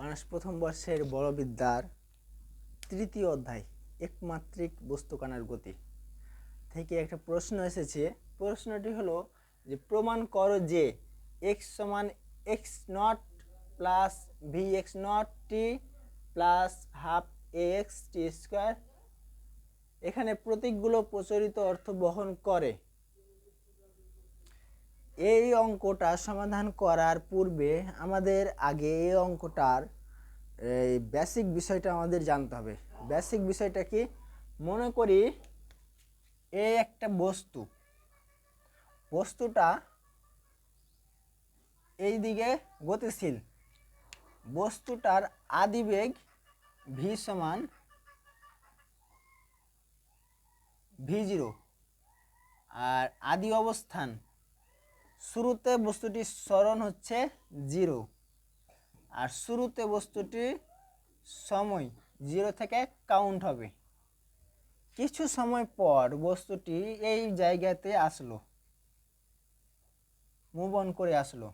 Honours প্রথম বর্ষের বড় বিদ্যার তৃতীয় অধ্যায়, একমাত্রিক বস্তুকণার গতি। থেকে একটা প্রশ্ন এসেছে। প্রশ্নটি হলো যে, প্রমাণ করো যে এক্স সমান X naught plus V X naught T plus half A X T square এখানে প্রতীকগুলো প্রচলিত অর্থ বহন করে। এই অঙ্কটা সমাধান করার পূর্বে আমাদের আগে এই অঙ্কটার, এই বেসিক বিষয়টা আমাদের জানতে হবে। বেসিক বিষয়টা কি? মনে করি এই একটা বস্তু। বস্তুটা এই দিকে গতিশীল। বস্তুটার আদিবেগ ভি সমান ভি আর আদি অবস্থান, শুরুতে বস্তুটির স্মরণ হচ্ছে জিরো। আর শুরুতে বস্তুটির সময় জিরো থেকে কাউন্ট হবে। কিছু সময় পর বস্তুটি এই জায়গাতে আসলো। মুভ অন করে আসলো।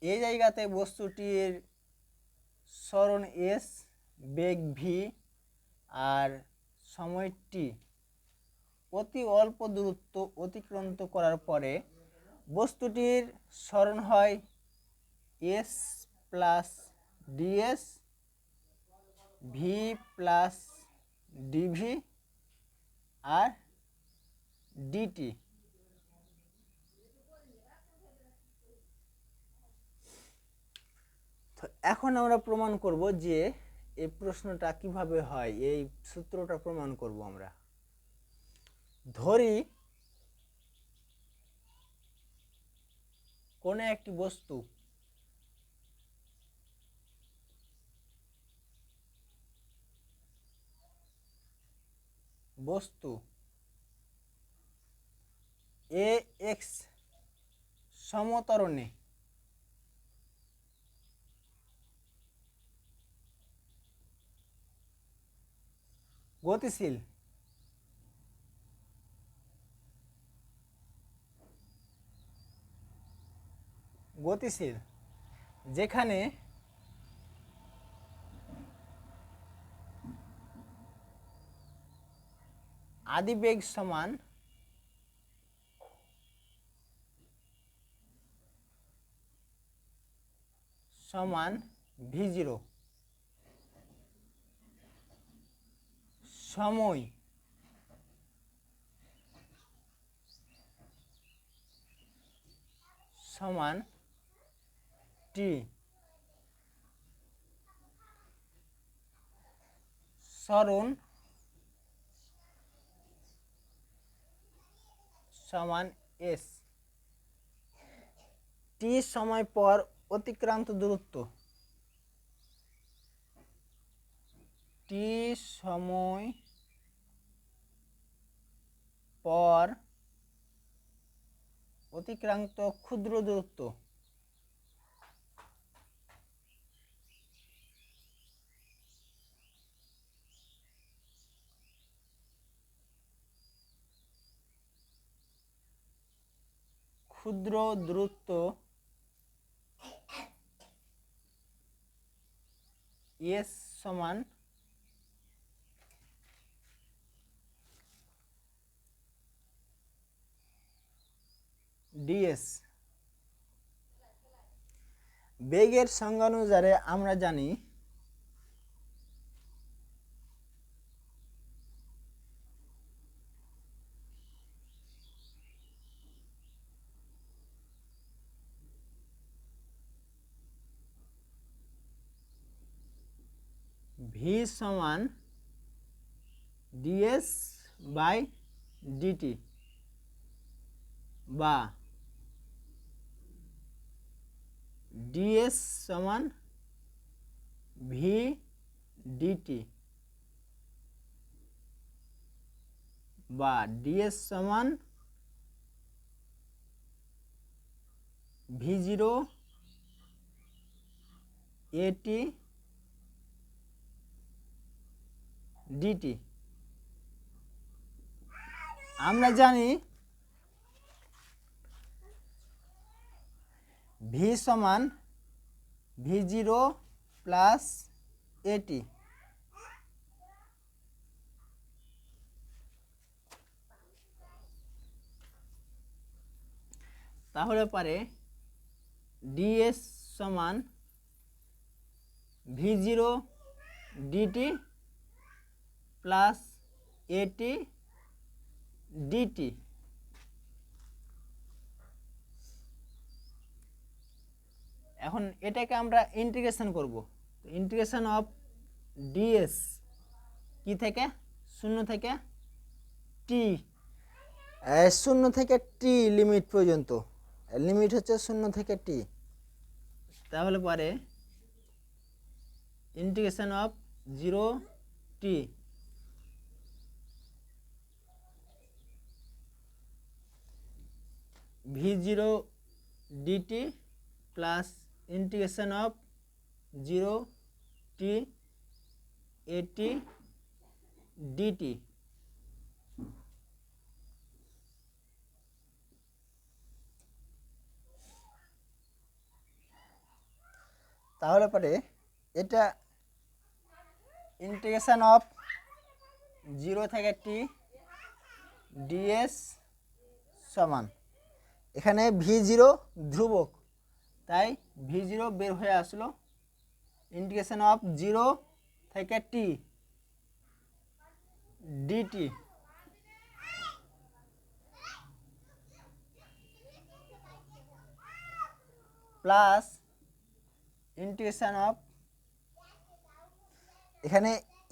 এই জায়গাতে বস্তুটির স্মরণ এস বেগ ভি আর সময় টি অতি অল্প দূরত্ব অতিক্রান্ত করার পরে বস্তুটির স্মরণ হয় S plus DS V plus DV আর ডিটি তো এখন আমরা প্রমাণ করব যে এই প্রশ্নটা কীভাবে হয়? এই সূত্রটা প্রমাণ করব আমরা। ধরি, কোনো একটি বস্তু বস্তু এ এক্স সমতরণে গতিশীল গতিশীল যেখানে আদিবেগ সমান সমান ভি জিরো। সময়। সমান টি সরণ সমান এস টি সময় পর অতিক্রান্ত দূরত্ব। টি সময় পর অতিক্রান্ত ক্ষুদ্র দূরত্ব। ক্ষুদ্র দূরত্ব এস সমান ডিএস বেগের সংজ্ঞানুসারে আমরা জানি ভি সমান ডিএস বাই ডিটি বা ডিএস সমান ভি ডিটি বা ডিএস সমান ভি জিরো এটি ডিটি আমরা জানি ভি সমান ভি জিরো প্লাস এটি তাহলে পারে ডিএস সমান V zero DT plus AT DT এখন এটাকে আমরা ইন্টিগ্রেশন করব। ইন্টিগ্রেশন অফ ডিএস কি থেকে? শূন্য থেকে টি শূন্য থেকে টি লিমিট পর্যন্ত। লিমিট হচ্ছে শূন্য থেকে টি তাহলে পরে integration of zero T V zero DT plus integration of zero T AT DT তাহলে পরে এটা ইন্টিগ্রেশন অফ জিরো থেকে টি ডিএস সমান। এখানে ভি জিরো ধ্রুবক। তাই ভি জিরো বের হয়ে আসলো ইন্টিগ্রেশন অফ জিরো থেকে T DT plus integration of এখানে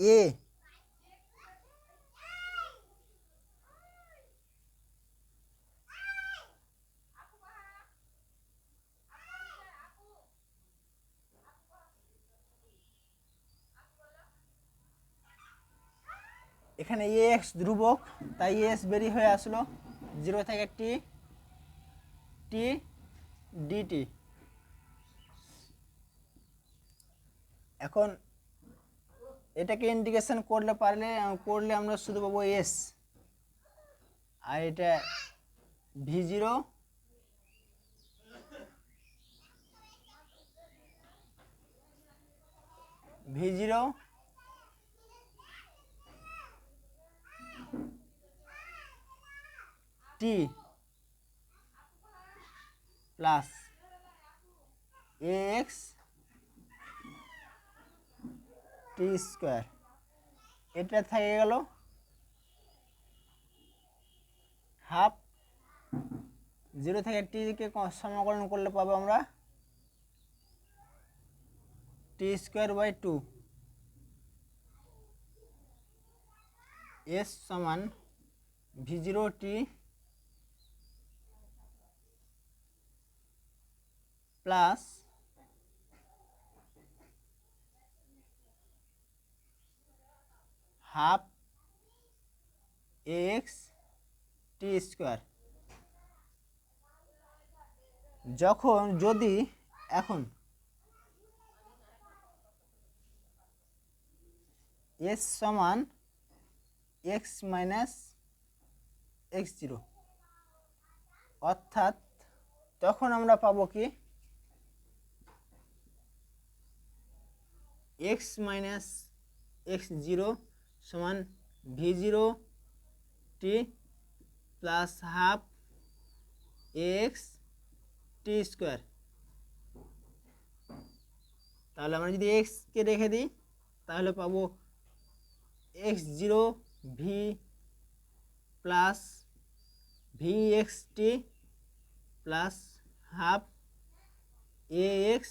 এ এখানে এক্স ধ্রুবক, তাই এস বেরিয়ে হয়ে আসলো জিরো থেকে টি টি ডিটি এখন এটাকে ইন্টিগ্রেশন করলে পারলে করলে আমরা শুধু পাবো এস আর এটা V zero V zero T plus X T square. এটা থেকে গেল হাফ। জিরো থেকে টিকে সমাকলন করলে পাবো আমরা T square by two. S সমান V zero T plus half X T square. যখন যদি এখন এস সমান এক্স মাইনাস এক্স জিরো, অর্থাৎ তখন আমরা পাবো কি? এক্স মাইনাস এক্স জিরো সমান V zero T plus half X T square তাহলে আমরা যদি এক্সকে রেখে দিই, তাহলে পাবো X zero V plus V X T plus half A X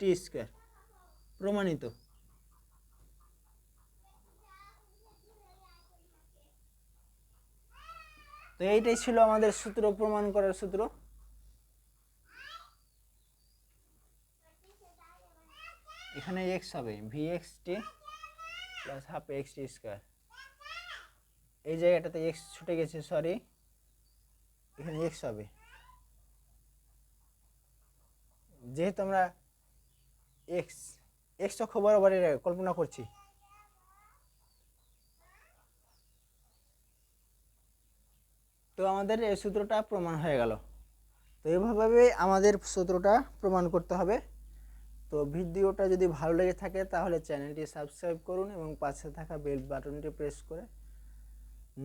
T square প্রমাণিত। তো এইটাই ছিল আমাদের সূত্র, প্রমাণ করার সূত্র। এখানে এক্স হবে V X T plus half X T square এই জায়গাটাতে এক্স ছুটে গেছে সরি এখানে এক্স হবে। যেহেতু আমরা এক্স এক্স খবর বরাবর কল্পনা করছি। তো আমাদের এই সূত্রটা প্রমাণ হয়ে গেল। তো এইভাবে আমাদের সূত্রটা প্রমাণ করতে হবে। তো ভিডিওটা যদি ভালো লেগে থাকে তাহলে চ্যানেলটি সাবস্ক্রাইব করুন এবং পাশে থাকা বেল বাটনটি প্রেস করে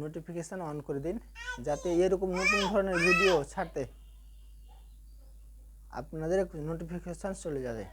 নোটিফিকেশান অন করে দিন যাতে এরকম নতুন ধরনের ভিডিও ছাড়তে আপনাদের নোটিফিকেশান চলে যাবে।